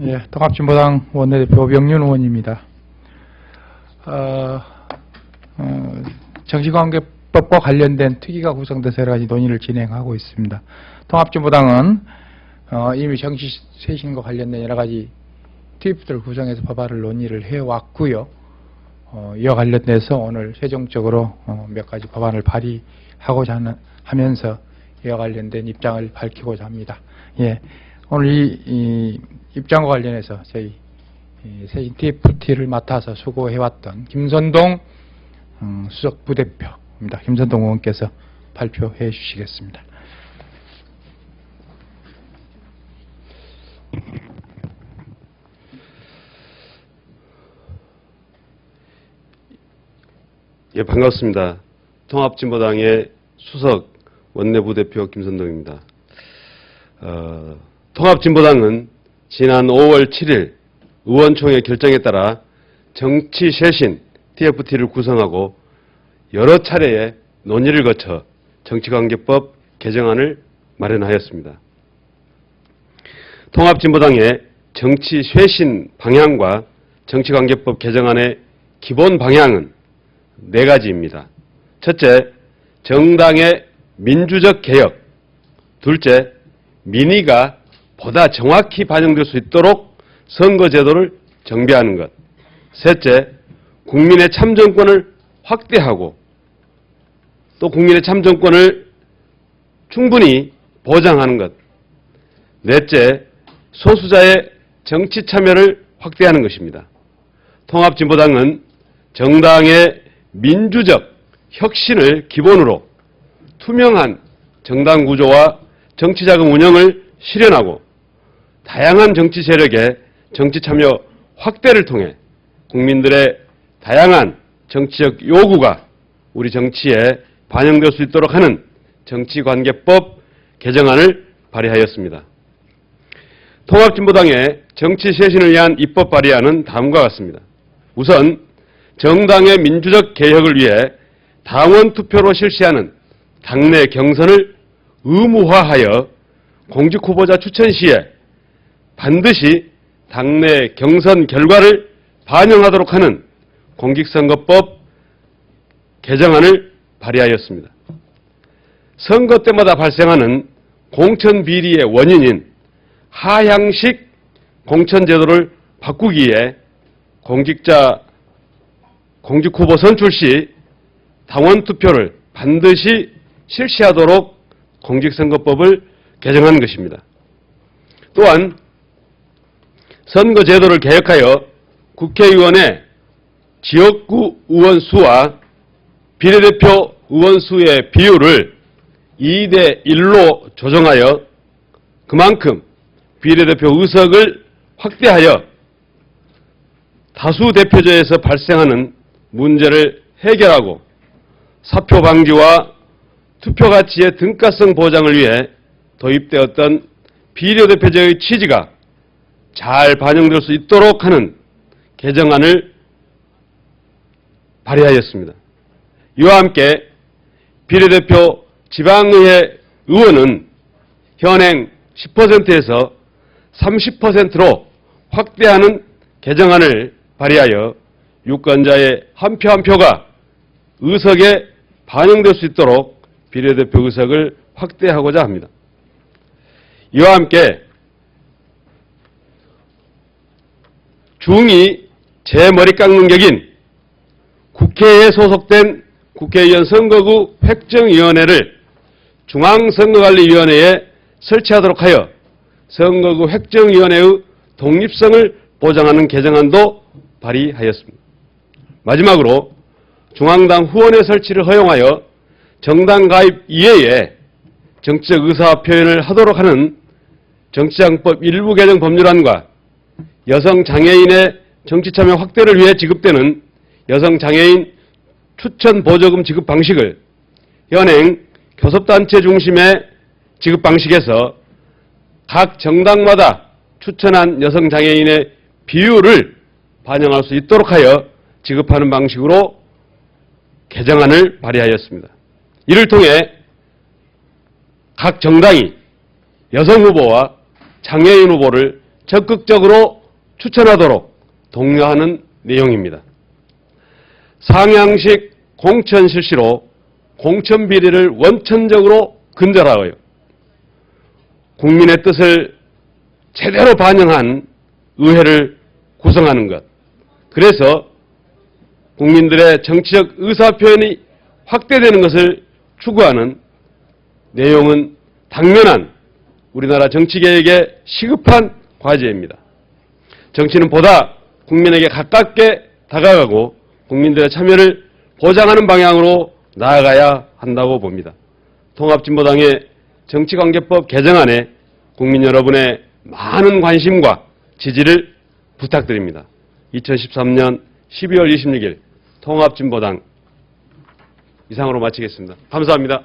예, 통합진보당 원내대표 명륜 의원입니다. 어, 어, 정치관계법과 관련된 특위가 구성돼서 여러 가지 논의를 진행하고 있습니다. 통합진보당은 어, 이미 정치 쇄신과 관련된 여러 가지 TF들을 구성해서 법안을 논의를 해왔고요. 어, 이와 관련돼서 오늘 최종적으로 어, 몇 가지 법안을 발의하고자 하는, 하면서 이와 관련된 입장을 밝히고자 합니다. 예, 오늘 이, 이 입장과 관련해서 저희 TFT를 맡아서 수고해왔던 김선동 음, 수석 부대표입니다. 김선동 의원께서 발표해 주시겠습니다. 예, 반갑습니다. 통합진보당의 수석 원내부대표 김선동입니다. 어, 통합진보당은 지난 5월 7일 의원총회 결정에 따라 정치 쇄신 TFT를 구성하고 여러 차례의 논의를 거쳐 정치관계법 개정안을 마련하였습니다. 통합진보당의 정치 쇄신 방향과 정치관계법 개정안의 기본 방향은 네 가지입니다. 첫째, 정당의 민주적 개혁. 둘째, 민의가 보다 정확히 반영될 수 있도록 선거제도를 정비하는 것. 셋째, 국민의 참정권을 확대하고 또 국민의 참정권을 충분히 보장하는 것. 넷째, 소수자의 정치 참여를 확대하는 것입니다. 통합진보당은 정당의 민주적 혁신을 기본으로 투명한 정당 구조와 정치자금 운영을 실현하고 다양한 정치 세력의 정치 참여 확대를 통해 국민들의 다양한 정치적 요구가 우리 정치에 반영될 수 있도록 하는 정치관계법 개정안을 발의하였습니다. 통합진보당의 정치 쇄신을 위한 입법 발의안은 다음과 같습니다. 우선 정당의 민주적 개혁을 위해 당원 투표로 실시하는 당내 경선을 의무화하여 공직 후보자 추천 시에 반드시 당내 경선 결과를 반영하도록 하는 공직선거법 개정안을 발의하였습니다. 선거 때마다 발생하는 공천 비리의 원인인 하향식 공천제도를 바꾸기 위해 공직자 공직 후보 선출 시 당원 투표를 반드시 실시하도록 공직선거법을 개정한 것입니다. 또한 선거제도를 개혁하여 국회의원의 지역구 의원 수와 비례대표 의원 수의 비율을 2대 1로 조정하여 그만큼 비례대표 의석을 확대하여 다수 대표제에서 발생하는 문제를 해결하고 사표 방지와 투표 가치의 등가성 보장을 위해 도입되었던 비례대표제의 취지가 잘 반영될 수 있도록 하는 개정안을 발의하였습니다. 이와 함께 비례대표 지방의회 의원은 현행 10%에서 30%로 확대하는 개정안을 발의하여 유권자의 한 표한 표가 의석에 반영될 수 있도록 비례대표 의석을 확대하고자 합니다. 이와 함께 중이 제 머리 깎는 격인 국회에 소속된 국회의원 선거구 획정위원회를 중앙선거관리위원회에 설치하도록 하여 선거구 획정위원회의 독립성을 보장하는 개정안도 발의하였습니다. 마지막으로 중앙당 후원회 설치를 허용하여 정당 가입 이외에 정치적 의사 표현을 하도록 하는 정치장법 일부 개정 법률안과 여성 장애인의 정치 참여 확대를 위해 지급되는 여성 장애인 추천 보조금 지급 방식을 현행 교섭단체 중심의 지급 방식에서 각 정당마다 추천한 여성 장애인의 비율을 반영할 수 있도록 하여 지급하는 방식으로 개정안을 발의하였습니다. 이를 통해 각 정당이 여성 후보와 장애인 후보를 적극적으로 추천하도록 독려하는 내용입니다. 상향식 공천 실시로 공천 비리를 원천적으로 근절하여 국민의 뜻을 제대로 반영한 의회를 구성하는 것. 그래서 국민들의 정치적 의사표현이 확대되는 것을 추구하는 내용은 당면한 우리나라 정치개혁의 시급한 과제입니다. 정치는 보다 국민에게 가깝게 다가가고 국민들의 참여를 보장하는 방향으로 나아가야 한다고 봅니다. 통합진보당의 정치관계법 개정안에 국민 여러분의 많은 관심과 지지를 부탁드립니다. 2013년 12월 26일 통합진보당 이상으로 마치겠습니다. 감사합니다.